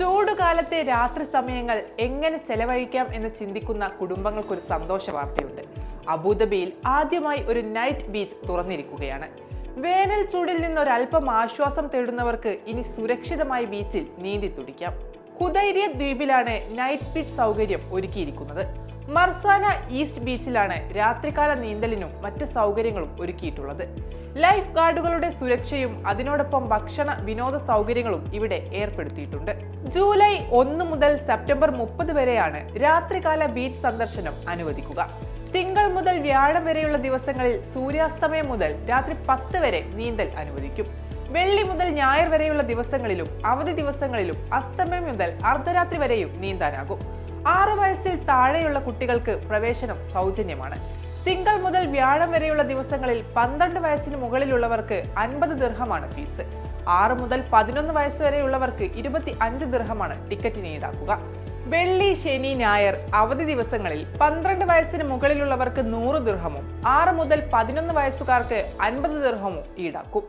ചൂടുകാലത്തെ രാത്രി സമയങ്ങൾ എങ്ങനെ ചെലവഴിക്കാം എന്ന് ചിന്തിക്കുന്ന കുടുംബങ്ങൾക്കൊരു സന്തോഷ വാർത്തയുണ്ട്. അബുദാബിയിൽ ആദ്യമായി ഒരു നൈറ്റ് ബീച്ച് തുറന്നിരിക്കുകയാണ്. വേനൽ ചൂടിൽ നിന്നൊരൽപ്പം ആശ്വാസം തേടുന്നവർക്ക് ഇനി സുരക്ഷിതമായി ബീച്ചിൽ നീന്തി തുടിക്കാം. ഹുദൈരിയ ദ്വീപിലാണ് നൈറ്റ് ബീച്ച് സൗകര്യം ഒരുക്കിയിരിക്കുന്നത്. മർസാന ഈസ്റ്റ് ബീച്ചിലാണ് രാത്രികാല നീന്തലിനും മറ്റ് സൗകര്യങ്ങളും ഒരുക്കിയിട്ടുള്ളത്. ലൈഫ് ഗാർഡുകളുടെ സുരക്ഷയും അതിനോടൊപ്പം ഭക്ഷണ വിനോദ സൗകര്യങ്ങളും ഇവിടെ ഏർപ്പെടുത്തിയിട്ടുണ്ട്. ജൂലൈ ഒന്ന് മുതൽ സെപ്റ്റംബർ മുപ്പത് വരെയാണ് രാത്രികാല ബീച്ച് സന്ദർശനം അനുവദിക്കുക. തിങ്കൾ മുതൽ വ്യാഴം വരെയുള്ള ദിവസങ്ങളിൽ സൂര്യാസ്തമയം മുതൽ രാത്രി പത്ത് വരെ നീന്തൽ അനുവദിക്കും. വെള്ളി മുതൽ ഞായർ വരെയുള്ള ദിവസങ്ങളിലും അവധി ദിവസങ്ങളിലും അസ്തമയം മുതൽ അർദ്ധരാത്രി വരെയും നീന്താനാകും. ആറു വയസ്സിൽ താഴെയുള്ള കുട്ടികൾക്ക് പ്രവേശനം സൗജന്യമാണ്. തിങ്കൾ മുതൽ വ്യാഴം വരെയുള്ള ദിവസങ്ങളിൽ പന്ത്രണ്ട് വയസ്സിന് മുകളിലുള്ളവർക്ക് അൻപത് ദീർഘമാണ് ഫീസ്. ആറ് മുതൽ പതിനൊന്ന് വയസ്സ് വരെയുള്ളവർക്ക് ഇരുപത്തി അഞ്ച് ദീർഘമാണ് ടിക്കറ്റിന് ഈടാക്കുക. വെള്ളി ശനി ഞായർ അവധി ദിവസങ്ങളിൽ പന്ത്രണ്ട് വയസ്സിന് മുകളിലുള്ളവർക്ക് നൂറ് ദീർഘമോ ആറ് മുതൽ പതിനൊന്ന് വയസ്സുകാർക്ക് അൻപത് ദീർഘമോ ഈടാക്കും.